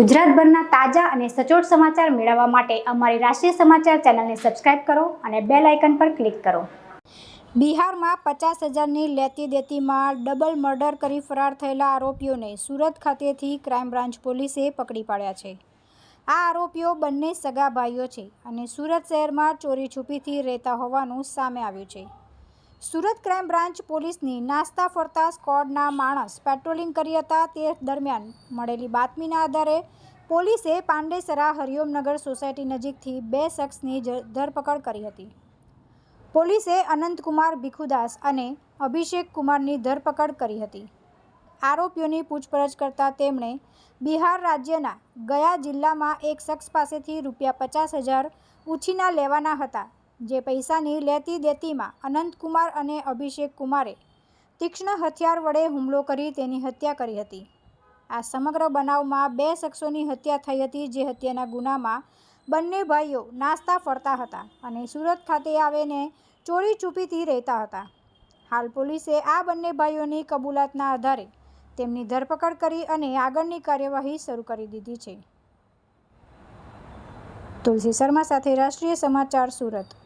ગુજરાતભરના તાજા અને સચોટ સમાચાર મેળવવા માટે અમારી રાષ્ટ્રીય સમાચાર ચેનલને સબસ્ક્રાઇબ કરો અને બેલ આઇકન પર ક્લિક કરો. બિહારમાં પચાસ હજારની લેતી દેતીમાં ડબલ મર્ડર કરી ફરાર થયેલા આરોપીઓને સુરત ખાતેથી ક્રાઇમ બ્રાન્ચ પોલીસે પકડી પાડ્યા છે. આ આરોપીઓ બંને સગા ભાઈઓ છે અને સુરત શહેરમાં ચોરી છુપીથી રહેતા હોવાનું સામે આવ્યું છે. સુરત ક્રાઇમ બ્રાન્ચ પોલીસની નાસ્તા ફરતા સ્કોડના માણસ પેટ્રોલિંગ કરી હતા તે દરમિયાન મળેલી બાતમીના આધારે પોલીસે પાંડેસરા હરિઓમનગર સોસાયટી નજીકથી બે શખ્સની ધરપકડ કરી હતી. પોલીસે અનંતકુમાર ભીખુદાસ અને અભિષેક કુમારની ધરપકડ કરી હતી. આરોપીઓની પૂછપરછ કરતાં તેમણે બિહાર રાજ્યના ગયા જિલ્લામાં એક શખ્સ પાસેથી રૂપિયા પચાસ હજાર ઉછીના લેવાના હતા. જે પૈસાની લેતી દેતીમાં અનંતકુમાર અને અભિષેક કુમારે તીક્ષ્ણ હથિયાર વડે હુમલો કરી તેની હત્યા કરી હતી. આ સમગ્ર બનાવમાં બે શખ્સોની હત્યા થઈ હતી જે હત્યાના ગુનામાં બંને ભાઈઓ નાસ્તા ફરતા હતા અને સુરત ખાતે આવીને ચોરી ચૂપીથી રહેતા હતા. હાલ પોલીસે આ બંને ભાઈઓની કબૂલાતના આધારે તેમની ધરપકડ કરી અને આગળની કાર્યવાહી શરૂ કરી દીધી છે. તુલસી શર્મા સાથે રાષ્ટ્રીય સમાચાર સુરત.